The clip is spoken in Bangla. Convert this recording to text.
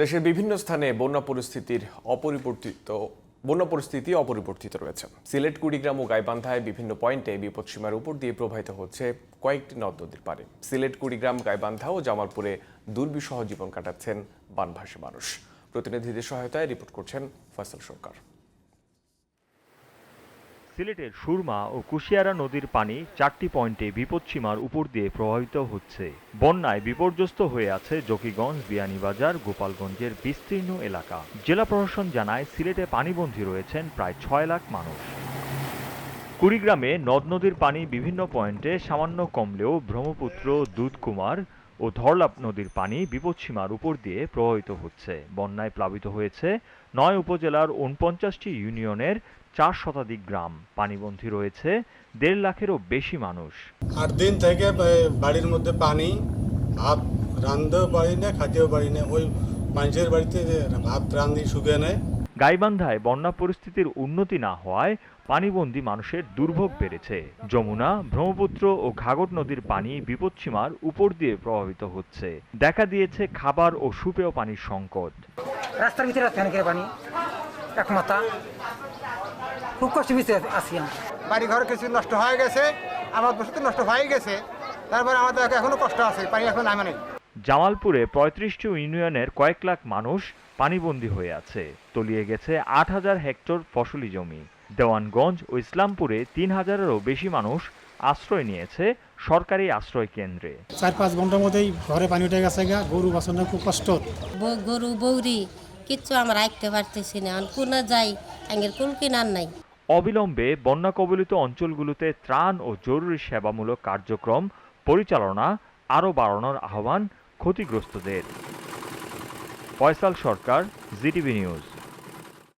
দেশের বিভিন্ন স্থানে বন্যা পরিস্থিতির অপরিবর্তিত, বন্যা পরিস্থিতি অপরিবর্তিত রয়েছে। সিলেট, কুড়িগ্রাম ও গাইবান্ধায় বিভিন্ন পয়েন্টে বিপদসীমার উপর দিয়ে প্রবাহিত হচ্ছে কয়েকটি নদ নদীর পারে সিলেট, কুড়িগ্রাম, গাইবান্ধা ও জামালপুরে দুর্বিসহ জীবন কাটাচ্ছেন বানভাসী মানুষ। প্রতিনিধিদের সহায়তায় রিপোর্ট করছেন ফয়সাল সরকার। সিলেটের সুরমা ও কুশিয়ারা নদীর পানি চারটি পয়েন্টে বিপদসীমার উপর দিয়ে প্রবাহিত হচ্ছে। বন্যায় বিপর্যস্ত হয়ে আছে জকিগঞ্জ, বিয়ানীবাজার, গোপালগঞ্জের বিস্তীর্ণ এলাকা। জেলা প্রশাসন জানায়, সিলেটে পানিবন্দী রয়েছেন প্রায় ছয় লাখ মানুষ। কুড়িগ্রামে নদ নদীর পানি বিভিন্ন পয়েন্টে সামান্য কমলেও ব্রহ্মপুত্র, দুধকুমার ও ধরলাপ নদীর পানি বিপদসীমার উপর দিয়ে প্রবাহিত হচ্ছে। বন্যায় প্লাবিত হয়েছে নয় উপজেলার উনপঞ্চাশটি ইউনিয়নের চার শতাধিক গ্রাম। পানিবন্দী রয়েছে দেড় লাখেরও বেশি মানুষ। আট দিন থেকে বাড়ির মধ্যে পানি, ভাত রান্ধতেও পারি না খাতেও পারি না। ওই মানুষের বাড়িতে ভাত রান্ধি, শুকিয়ে নেয়। গাইবান্ধায় বন্যা পরিস্থিতির উন্নতি না হওয়ায় পানিবন্দী মানুষের দুর্ভোগ বেড়েছে। যমুনা ব্রহ্মপুত্র ও ঘাগট নদীর পানি বিপদসীমার উপর দিয়ে প্রভাবিত হচ্ছে। দেখা দিয়েছে খাবার ও সুপেয় পানির সংকট। রাস্তার ভিতরে পানি এক মাথা খুব কষ্ট ভিতরে আমি বাড়ি ঘর কিছু নষ্ট হয়ে গেছে আমার বসতি নষ্ট হয়ে গেছে। তারপর আমাদের এখনও কষ্ট আছে পানি এখন নামে নেই। জামালপুরে পঁয়ত্রিশটি ইউনিয়নের কয়েক লাখ মানুষ পানিবন্দী হয়ে আছে। তলিয়ে গেছে আট হাজার হেক্টর ফসলি জমি। দেওয়ানগঞ্জ ও ইসলামপুরে তিন হাজারেরও বেশি মানুষ আশ্রয় নিয়েছে সরকারি আশ্রয় কেন্দ্রে। চার পাঁচ ঘণ্টার মধ্যেই ঘরে পানি উঠে গেছে গা গরু বাছনের খুব কষ্ট। গরু বৌরি কিচ্ছু আমরা রাখতে পারতেছি না। কোনা যাই আঙ্গের কুল কিনার নাই। অবিলম্বে বন্যা কবলিত অঞ্চলগুলোতে ত্রাণ ও জরুরি সেবামূলক কার্যক্রম পরিচালনা আরও বাড়ানোর আহ্বান ক্ষতিগ্রস্তদের। Faisal Sarkar GTV news.